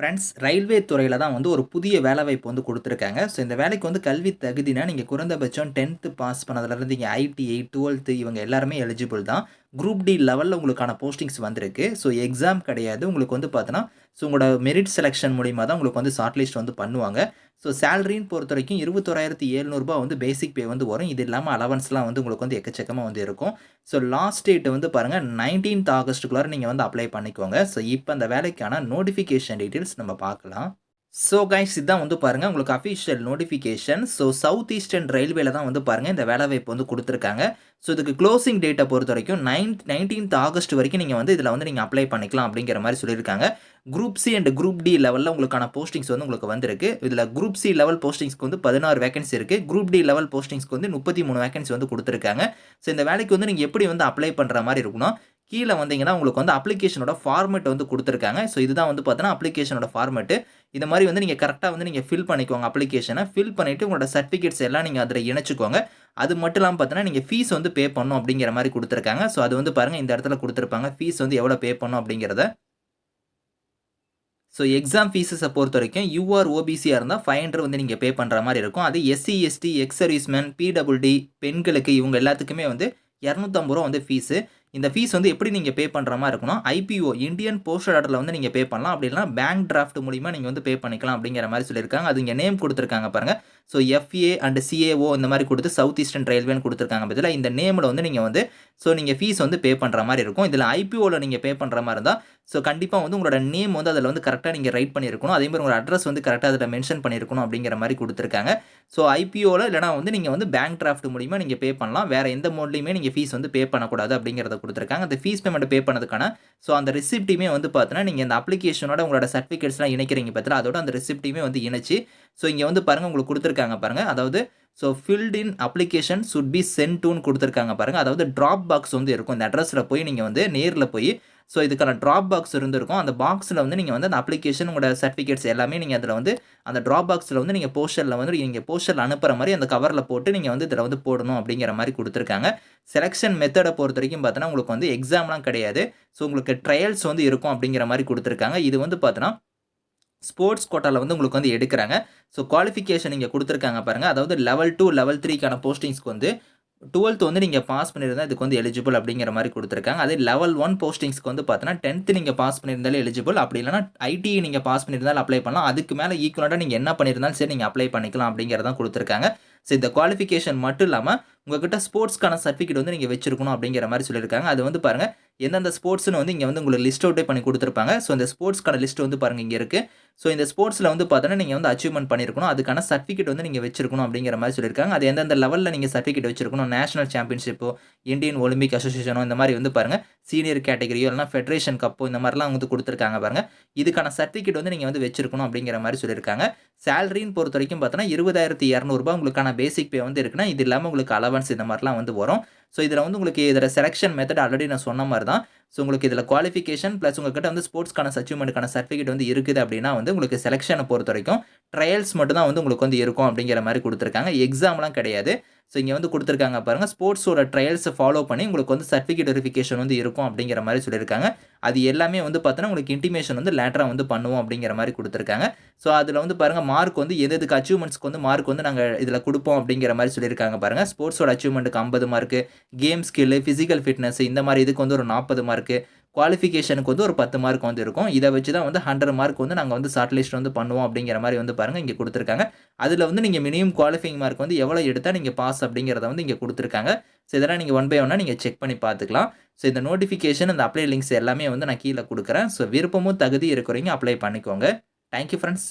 Friends railway துறையில் தான் வந்து ஒரு புதிய வேலைவாய்ப்பு வந்து கொடுத்துருக்காங்க. ஸோ இந்த வேலைக்கு வந்து கல்வி தகுதினா நீங்கள் குறைந்தபட்சம் டென்த்து பாஸ் பண்ணதுலேருந்து இங்கே ஐடிஐ டுவெல்த்து இவங்க எல்லாருமே எலிஜிபிள் தான். குரூப் டி லெவலில் உங்களுக்கான போஸ்டிங்ஸ் வந்திருக்கு. ஸோ எக்ஸாம் கிடையாது. உங்களுக்கு வந்து பார்த்தோன்னா ஸோ உங்களோட மெரிட் செலெக்ஷன் மூலிமா தான் உங்களுக்கு வந்து ஷார்ட் லிஸ்ட் வந்து பண்ணுவாங்க. ஸோ சேலரின்னு பொறுத்த வரைக்கும் இருபத்தோராயிரத்தி எழுநூறுபா வந்து பேசிக் பே வந்து வரும். இது இல்லாமல் அலவன்ஸ்லாம் வந்து உங்களுக்கு வந்து எக்கச்சக்கமாக வந்து இருக்கும். ஸோ லாஸ்ட் டேட் வந்து பாருங்கள் நைன்டீன்த் ஆகஸ்ட்டுக்குள்ளார நீங்கள் வந்து அப்ளை பண்ணிக்கோங்க. ஸோ இப்போ அந்த வேலைக்கான நோட்டிஃபிகேஷன் டீட்டெயில்ஸ் நம்ம பார்க்கலாம். ஸோ கைஸ் இதான் வந்து பாருங்கள் உங்களுக்கு official notification so South Eastern ரயில்வேல தான் வந்து பாருங்கள் இந்த வேலைவாய்ப்பு வந்து கொடுத்துருக்காங்க. ஸோ இதுக்கு க்ளோசிங் டேட்டை பொறுத்த வரைக்கும் நைன்த் நைன்டீன்த் ஆகஸ்ட் வரைக்கும் நீங்கள் வந்து இதில் வந்து நீங்கள் அப்ளை பண்ணிக்கலாம் அப்படிங்கிற மாதிரி சொல்லியிருக்காங்க. Group C and group D லெவலில் உங்களுக்கான போஸ்டிங்ஸ் வந்து உங்களுக்கு வந்திருக்கு. இதில் குரூப் சி லெவல் போஸ்டிங்ஸ்க்கு வந்து பதினாறு வேகன்சி இருக்குது குரூப் டி லெவல் போஸ்டிங்ஸ்க்கு வந்து முப்பத்தி மூணு வேகன்சி வந்து கொடுத்துருக்காங்க. ஸோ இந்த வேலைக்கு வந்து நீங்கள் எப்படி வந்து அப்ளை பண்ணுற மாதிரி இருக்கணும்? கீழே வந்தீங்கன்னா உங்களுக்கு வந்து அப்ளிகேஷனோட ஃபார்மேட் வந்து கொடுத்துருக்காங்க. ஸோ இதுதான் வந்து பார்த்தீங்கன்னா அப்ளிகேஷனோட ஃபார்மேட்டு இந்த மாதிரி வந்து நீங்கள் கரெக்டாக வந்து நீங்கள் ஃபில் பண்ணிக்கோங்க அப்ளிகேஷனை ஃபில் பண்ணிவிட்டு உங்களோட சர்டிஃபிகேட்ஸ் எல்லாம் நீங்கள் அதில் இணைச்சிக்கோங்க. அது மட்டும் இல்லாமல் பார்த்தீங்கன்னா நீங்கள் ஃபீஸ் வந்து பே பண்ணணும் அப்படிங்கிற மாதிரி கொடுத்துருக்காங்க. ஸோ அது வந்து பாருங்கள் இந்த இடத்துல கொடுத்துருப்பாங்க. ஃபீஸ் வந்து எவ்வளோ பே பண்ணணும் அப்படிங்கிறத. ஸோ எக்ஸாம் ஃபீஸஸை பொறுத்த வரைக்கும் யூஆர் ஓபிசியாக இருந்தால் ஃபைவ் ஹண்ட்ரட் வந்து நீங்கள் பே பண்ணுற மாதிரி இருக்கும். அது SC ST ex serviceman PWD பெண்களுக்கு இவங்க எல்லாத்துக்குமே வந்து இரநூத்தம்பது ரூபா வந்து ஃபீஸு இந்த ஃபீஸ் வந்து எப்படி நீங்கள் பே பண்ணுற மாதிரி இருக்கணும்? ஐபிஓ இந்தியன் போஸ்டல் ஆர்டரில் வந்து நீங்கள் பே பண்ணலாம். அப்படி இல்லைனா பேங்க் டிராஃப்ட் மூலிமா நீங்கள் வந்து பே பண்ணிக்கலாம் அப்படிங்கிற மாதிரி சொல்லியிருக்காங்க. அது இங்கே நேம் கொடுத்துருக்காங்க பாருங்கள் ஸோ எஃப்ஏ அண்ட் சிஏஓ இந்த மாதிரி கொடுத்து சவுத் ஈஸ்டர்ன் ரயில்வேன்னு கொடுத்துருக்காங்க பதில் இந்த நேமில் வந்து நீங்கள் வந்து ஸோ நீங்கள் ஃபீஸ் வந்து பே பண்ணுற மாதிரி இருக்கும். இதில் ஐபிஓவில் நீங்கள் பே பண்ணுற மாதிரி இருந்தால் ஸோ கண்டிப்பாக வந்து உங்களோட நேம் வந்து அதில் வந்து கரெக்டாக நீங்கள் ரைட் பண்ணியிருக்கணும். அதே மாதிரி உங்களோட அட்ரஸ் வந்து கரெக்டாக அதில் மென்ஷன் பண்ணியிருக்கணும் அப்படிங்கிற மாதிரி கொடுத்துருக்காங்க. ஸோ ஐபிஓவில் இல்லைனா வந்து நீங்கள் வந்து பேங்க் டிராஃப்ட் மூலிமா நீங்கள் பே பண்ணலாம். வேறு எந்த மோட்லையுமே நீங்கள் ஃபீஸ் வந்து பே பண்ணக்கூடாது அப்படிங்கிறத கொடுத்துருக்காங்க. அந்த ஃபீஸ் பேமெண்ட் பே பண்ணதுக்கான ஸோ அந்த ரிசிப்ட்டையுமே வந்து பார்த்தீங்கன்னா நீங்கள் இந்த அப்ளிகேஷனோட உங்களோட சர்டிஃபிகேட்ஸ்லாம் இணைக்கிறீங்க பார்த்தீங்கன்னா அதோட அந்த ரிசிப்ட்டையுமே வந்து இணைச்சி ஸோ இங்கே வந்து பாருங்கள் உங்களுக்கு கொடுத்துருக்காங்க பாருங்கள் அதாவது so filled in application should be sent டூன்னு கொடுத்துருக்காங்க பாருங்கள் அதாவது ட்ராப் பாக்ஸ் வந்து இருக்கும். இந்த அட்ரஸில் போய் நீங்கள் வந்து நேரில் போய் ஸோ இதுக்கான ட்ராப் பாக்ஸ் இருந்திருக்கும். அந்த பாக்ஸில் வந்து நீங்கள் வந்து அந்த அப்ளிகேஷன் உங்களோட சர்டிஃபிகேட்ஸ் எல்லாமே நீங்கள் அதில் வந்து அந்த ட்ராப் பாக்ஸில் வந்து நீங்கள் போஸ்டரில் வந்து நீங்கள் போஸ்டரில் அனுப்புகிற மாதிரி அந்த கவரில் போட்டு நீங்கள் வந்து இதில் வந்து போடணும் அப்படிங்கிற மாதிரி கொடுத்துருக்காங்க. செலெக்ஷன் மெத்தடை பொறுத்த வரைக்கும் பார்த்தோன்னா உங்களுக்கு வந்து எக்ஸாம்லாம் கிடையாது. ஸோ உங்களுக்கு ட்ரையல்ஸ் வந்து இருக்கும் அப்படிங்கிற மாதிரி கொடுத்துருக்காங்க. இது வந்து பார்த்தோன்னா ஸ்போர்ட்ஸ் கோட்டாவில் வந்து உங்களுக்கு வந்து எடுக்கிறாங்க. ஸோ குவாலிஃபிகேஷன் இங்கே கொடுத்துருக்காங்க பாருங்கள் அதாவது லெவல் டூ லெவல் த்ரீக்கான போஸ்டிங்ஸ்க்கு வந்து டுவெல்த் வந்து நீங்கள் பாஸ் பண்ணியிருந்தால் இதுக்கு வந்து எலிஜிபிள் அப்படிங்கிற மாதிரி கொடுத்துருக்காங்க. அதே லெவல் ஒன் போஸ்டிங்ஸ்க்கு வந்து பார்த்தீங்கன்னா டென்த்து நீங்கள் பாஸ் பண்ணியிருந்தாலும் எலிஜிபிள் அப்படி இல்லைனா ஐடிஐ நீங்கள் பாஸ் பண்ணியிருந்தாலும் அப்ளை பண்ணலாம். அதுக்கு மேலே ஈக்குவலாக நீங்கள் என்ன பண்ணியிருந்தாலும் சரி நீங்கள் அப்ளை பண்ணிக்கலாம் அப்படிங்கிறதான் கொடுத்துருக்காங்க. ஸோ இந்த குவாலிஃபிகேஷன் மட்டும் இல்லாமல் உங்கள்கிட்ட ஸ்போர்ட்ஸ்க்கான சர்டிஃபிகேட் வந்து நீங்கள் வச்சிருக்கணும் அப்படிங்கிற மாதிரி சொல்லியிருக்காங்க. அது வந்து பாருங்கள் எந்தெந்த ஸ்போர்ட்ஸ்னு வந்து இங்கே வந்து உங்களுக்கு லிஸ்ட் அவுட்டே பண்ணி கொடுத்துருப்பாங்க. ஸோ இந்த ஸ்போர்ட்ஸ்க்கான லிஸ்ட் வந்து பாருங்கள் இங்கே இருக்குது ஸோ இந்த ஸ்போர்ட்ஸில் வந்து பார்த்தோன்னா நீங்கள் வந்து அச்சீவ்மெண்ட் பண்ணியிருக்கணும் அதுக்கான சர்டிஃபிகேட் வந்து நீங்கள் வச்சிருக்கணும் அப்படிங்கிற மாதிரி சொல்லியிருக்காங்க அது எந்தெந்த லெவலில் நீங்கள் சர்டிஃபிகேட் வச்சிருக்கணும்? நேஷனல் சாம்பியன்ஷிப்போ இந்தியன் ஒலிம்பிக் அசோசியேஷனோ இந்த மாதிரி வந்து பாருங்கள் சீனியர் கேட்டகரியோ இல்லைனா ஃபெடரேஷன் கப்போ இந்த மாதிரிலாம் வந்து கொடுத்துருக்காங்க பாருங்கள் இதுக்கான சர்டிஃபிகேட் வந்து நீங்கள் வந்து வச்சிருக்கணும் அப்படிங்கிற மாதிரி சொல்லியிருக்காங்க. சேலரின்னு பொறுத்த வரைக்கும் பார்த்தோன்னா இருபதாயிரத்தி இரநூறுபா உங்களுக்கான பேசிக் பே வந்து இருக்குன்னா இது இல்லாமல் உங்களுக்கு அலவன்ஸ் இந்த மாதிரிலாம் வந்து வரும். ஸோ இதில் வந்து உங்களுக்கு இதில் செலெக்ஷன் மெத்தட் ஆல்ரெடி நான் சொன்ன மாதிரி தான் ஸோ உங்களுக்கு இதில் குவாலிஃபிகேஷன் ப்ளஸ் உங்கள்கிட்ட வந்து ஸ்போர்ட்ஸ்க்கான அச்சீவ்மெண்ட்டுக்கான சர்டிஃபிகேட் வந்து இருக்குது அப்படின்னா வந்து உங்களுக்கு செலெக்ஷனை பொறுத்த வரைக்கும் ட்ரையல்ஸ் மட்டும் தான் வந்து உங்களுக்கு வந்து இருக்கும் அப்படிங்கிற மாதிரி கொடுத்துருக்காங்க. எக்ஸாம்லாம் கிடையாது. ஸோ இங்கே வந்து கொடுத்துருக்காங்க பாருங்கள் ஸ்போர்ட்ஸோட ட்ரையல்ஸை ஃபாலோ பண்ணி உங்களுக்கு வந்து சர்டிஃபிகேட் வெரிஃபிகேஷன் வந்து இருக்கும் அப்படிங்கிற மாதிரி சொல்லியிருக்காங்க. அது எல்லாமே வந்து பார்த்தோன்னா உங்களுக்கு இன்டிமேஷன் வந்து லேட்டராக வந்து பண்ணுவோம் அப்படிங்கிற மாதிரி கொடுத்துருக்காங்க. ஸோ அதில் வந்து பாருங்கள் மார்க் வந்து எது எதுக்கு அச்சீவ்மெண்ட்ஸ்க்கு வந்து மார்க் வந்து நாங்கள் இதில் கொடுப்போம் அப்படிங்கிற மாதிரி சொல்லியிருக்காங்க பாருங்கள் ஸ்போர்ட்ஸோட அச்சீவ்மெண்ட்டுக்கு ஐம்பது mark game skill physical fitness இந்த மாதிரி இதுக்கு வந்து ஒரு நாற்பது மார்க்கு குவாலிஃபிகேஷனுக்கு வந்து ஒரு பத்து மார்க் வந்து இருக்கும். இதை வச்சு தான் வந்து ஹண்ட்ரட் மார்க் வந்து நாங்கள் வந்து ஷார்ட் லிஸ்ட் வந்து பண்ணுவோம் அப்படிங்கிற மாதிரி வந்து பாருங்கள் இங்கே கொடுத்துருக்காங்க. அதில் வந்து நீங்கள் மினிமம் குவாலிஃபைங் மார்க் வந்து எவ்வளோ எடுத்தால் நீங்கள் பாஸ் அப்படிங்கிறத வந்து இங்கே கொடுத்துருக்காங்க. ஸோ இதெல்லாம் நீங்கள் ஒன் பை ஒன்னாக நீங்கள் செக் பண்ணி பார்த்துக்கலாம். ஸோ இந்த நோட்டிஃபிகேஷன் அந்த அப்ளை லிங்க்ஸ் எல்லாமே வந்து நான் கீழே கொடுக்குறேன். ஸோ விருப்பமும் தகுதி இருக்கிறவங்க அப்ளை பண்ணிக்கோங்க. Thank you friends